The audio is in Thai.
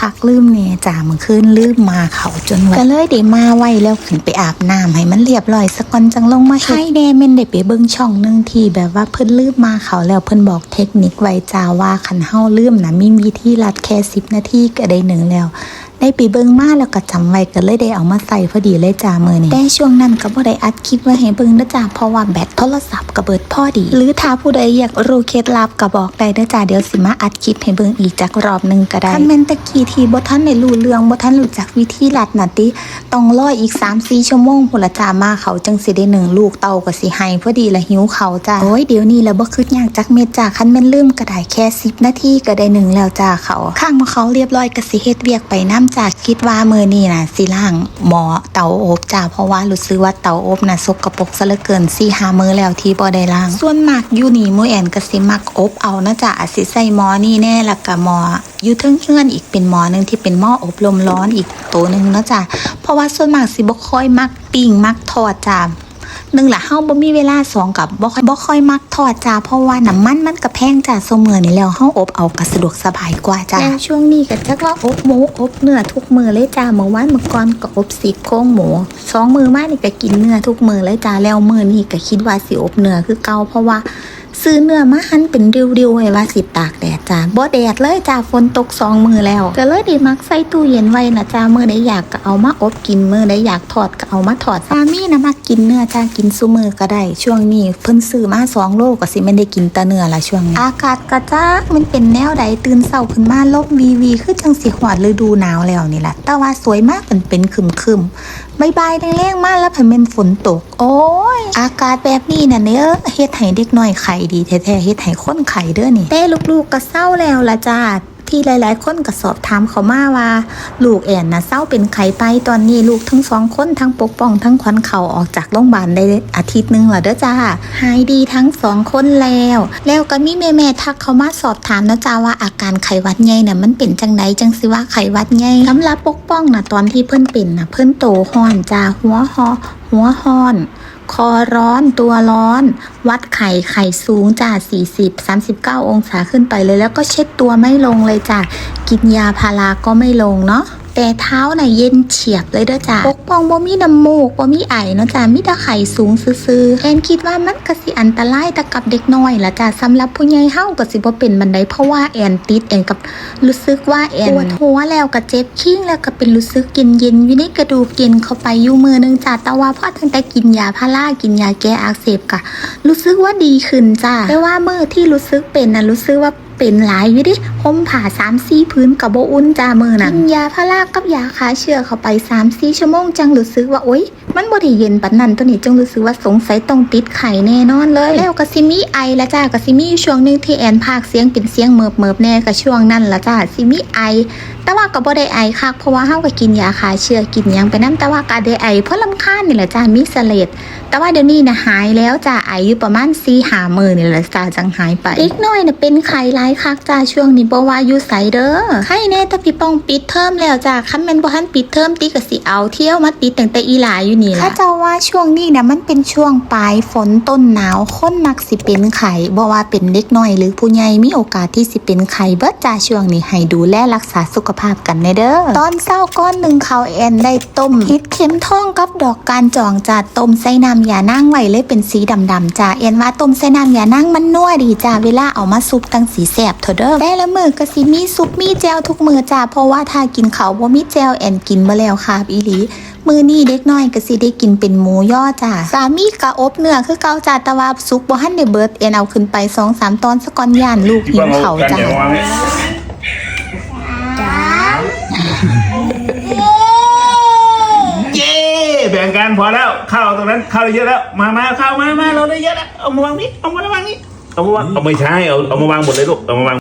คักลืมเนี่ยจ่ามือขึ้นลืมมาเขาจนวันก็เลยได้มาไว้แล้วขึ้นไปอาบน้ำให้มันเรียบร้อยสักก่อนจังลงมาใช่แน่แม่นได้ไปเบิ้งช่องหนึงที่แบบว่าเพิ่นลืมมาเขาแล้วเพิ่นบอกเทคนิคไว้จ่าว่าขันเฮาลืมนะมีวิธีรัดแค่สิบนาทีก็ได้หนึ่งแล้ว ได้ไปเบิ่งมาแล้วก็จำไว้ก็เลยได้เอามาใส่พอดีเลยจ้ามือนี้แต่ช่วงนั้นก็บ่ได้อัดคลิปไว้ให้เบิ่งนะจ้าเพราะว่าแบตโทรศัพท์ก็เบิดพอดี หรือถ้าผู้ใดอยากรู้เคล็ดลับก็บอกได้เด้อจ้าเดี๋ยวสิมาอัดคลิปให้เบิ่งอีกจักรอบหนึงก็ได้คันแม่นตะกี้ที่บ่ทันได้รู้เรื่องบ่ทันรู้จักวิธีรัดน่ะติต้องรออีก 3-4 ชั่วโมงพุ่นละจ้ามาเขาจังสิได้หนึ่งลูกเต่าก็สิให้พอดีละหิวเขาวจ้าโอ้ยเดี๋ยวนี้แล้วบ่คิดยากจักเม็ดจ้าคันแม่นลืมก็ได้แค่10นาทีก็ได้หนึ่งแล้วจ้าเขาข้างมาเขาเรียบร้อยก็สิเฮ็ดเวียกไปน้ำจ้าคิดว่ามือนี้น่ะสิล้างหมอเตาอบจ้าเพราะว่ารู้สึกว่าเตาอบนะสกปรกซะเหลือเกิน4-5มื้อแล้วที่บ่ได้ล้าง ส่วนมากอยู่นี่มือแอนก็สิมักอบเอานะจ้าอาจสิใส่หม้อนี่แน่ล้วก็หม้ออยู่เทิงเฮือนอีกเป็นหม้อหนึ่งที่เป็นหม้ออบลมร้อนอีกตัวหนึ่งนะจ้าเพราะว่าส่วนมากสิบ่ค่อยมักปิ้งมักทอดจ้า หนึ่งละเฮาบ่มีเวลาสองกับบ่ค่อยบ่ค่อยมักทอดจ้าเพราะว่าน้ำมันมันก็แพงจ้าซุมื้อนี่แล้วเฮาอบเอาก็สะดวกสบายกว่าจ้าแล้วช่วงนี้ก็จักว่าอบหมูอบเนื้อทุกมือเลยจ้าเมื่อวานเมื่อก่อนก็อบสิบโครงหมูสองมือมานี่ก็กินเนื้อทุกมือเลยจ้าแล้วมือนี่ก็คิดว่าสิอบเนื้อคือเก่าเพราะว่า ซื้อเนื้อมาหั่นเป็นริ้วๆไว้ว่าสิตากแดดจ้าบ่แดดเลยจ้าฝนตกสองมือแล้ว ก็เลยได้มักใส่ตู้เย็นไว้นะจ้ามื้อใดอยากก็เอามาอบกินมื้อใดอยากทอดก็เอามาทอดสามีนะมักกินเนื้อจ้ากินซุมือก็ได้ ช่วงนี้เพิ่นซื้อมา2โลก็สิแม่ได้กินแต่เนื้อละช่วงนี้อากาศก็จ้ามันเป็นแนวใดตื่นเช้าขึ้นมาลบวีวีคือจังสิฮอดฤดูหนาวแล้วนี่แหละแต่ว่าสวยมากเป็นเป็นครึมบายบายแรงๆมากแล้วผันเป็นฝนตก โอ้ยอากาศแบบนี้น่ะเนื้อะเฮ็ดให้เด็กน้อยไข่ดีแท้ๆเฮ็ดให้คนไข่เด้อนี่แต่ลูกๆก็เศร้าแล้วละจ้าที่หลาย ๆ คนก็สอบถามเขามาว่า ลูกแอนนะเศร้าเป็นไข่ไปตอนนี้ลูกทั้งสองคนทั้งปกป้องทั้งขวัญเขาออกจากโรงพยาบาลได้อาทิตย์หนึงแล้วเด้อจ้าหายดีทั้งสองคนแล้ว แล้วก็มีแม่ๆทักเขามาสอบถามนะจ้าว่าอาการไข้หวัดใหญ่น่ะมันเป็นจังไดจังสิว่าไข้หวัดใหญ่สำหรับปกป้องน่ะตอนที่เพิ่นเป็นน่ะเพิ่นโตห้อนจ้าหัวหอหัวหอน คอร้อนตัวร้อน วัดไข่ไข่สูงจ้า40 39 องศาขึ้นไปเลย แล้วก็เช็ดตัวไม่ลงเลยจ้ะกินยาพาราก็ไม่ลงเนาะ แต่เท้าน่ะเย็นเฉียบเลยเด้อจ้าปกป้องบ่มีน้ำมูกบ่มีไอเนาะจ้ามีแต่ไข่สูงซื่อๆแอนคิดว่ามันก็สิอันตรายแต่กับเด็กน้อยล่ะจ้าสำหรับผู้ใหญ่เฮาก็สิบ่เป็นบันไดเพราะว่าแอนติดแอนกับรู้สึกว่าแอนปวดหัวแล้วก็เจ็บขิ้งแล้วก็เป็นรู้สึกเย็นๆอยู่ในกระดูกเย็นเข้าไปอยู่มือนึงจ้าแต่ว่าพอตั้งแต่กินยาพารากินยาแก้อักเสบก็รู้สึกว่าดีขึ้นจ้าแต่ว่ามือที่รู้สึกเป็นน่ะรู้สึกว่า เป็นหลายอยู่ดิห่มผ่าสามซี่พื้นกับโบอุ่นจ้ามือนะกินยาพารากับยาคาเชื้อเข้าไปสามซี่ชั่วโมงจังรู้สึกว่าโอ๊ยมันบ่ได้เย็นปันนั้นตัวนี้จังรู้สึกว่าสงสัยต้องติดไข่แน่นอนเลย แล้วกับซิมีไอละจ้ากับซิมี่ช่วงหนึงที่แอนพากเสียงเป็นเสียงเมิบเมิบแน่กับช่วงนั้นละจ้าซิมีไอ แต่ว่าก็บ่ได้ไอคักเพราะว่าเฮาก็กินยาฆ่าเชื้อกินยังไปนํแต่ว่าก็ได้ไอเพราะลำคาญนี่แหละจ้ามีเสลดแต่ว่าเดี๋ยวนี้นะหายแล้วจ้าไออยู่ประมาณ4 5มื้อนี่แหละจ้าจังหายไปเด็กน้อยนะเป็นไข้หลายคักจ้าช่วงนี้บ่ว่าอยู่ไสเด้อไข้แน่ถ้าพี่ป้องปิดเทอมแล้วจ้าคันแม่นบ่ทันปิดเทอมติก็สิเอาเที่ยวมาติดตั้งแต่อีหลาอยู่นี่ล่ะถ้าจะว่าช่วงนี้นะมันเป็นช่วงปลายฝนต้นหนาวคนมักสิเป็นไข่บ่ว่าเป็นเด็กน้อยหรือผู้ใหญ่มีโอกาสที่สิเป็นไข่เบิดจ้าช่วงนี้ให้ดูแลรักษาสุขภาพกันในเด้อตอนเช้าก้อนหนึ่งเขาแอนได้ต้มเห็ดเข็มทองกับดอกการจองจ้าต้มใส่น้ำยานั่งไว้เลยเป็นสีดำๆจ้าแอนว่าต้มใส่น้ำยานั่งมันนัวดีจ้าเวลาเอามาซุปตั้งสีแสบเถอะเด้อแต่ละมือก็สิมีซุปมีแจวทุกมือจ้าเพราะว่าถ้ากินเขาวบ่มีแจวแอนกินมาแล้วค่ะอีหลีมือนี่เด็กน้อยก็สิได้กินเป็นหมูย่อจ้าสามีกะอบเนื้อคือเกาจ้าต่ว่าซุกบ่ทันได้เบิดเอ็นเอาขึ้นไป2องสามตอนสะกอนย่านลูกหิวเขาจ้า เย้แบ่งกันพอแล้วข้าวตรงนั้นข้าวเยอะแล้ว มามาข้าวมามาเราได้เยอะแล้วเอามาวางนี่เอามาวางนี่เอามาวางเอาไม่ใช่เอาเอามาวางหมดเลยลูกเอามาวาง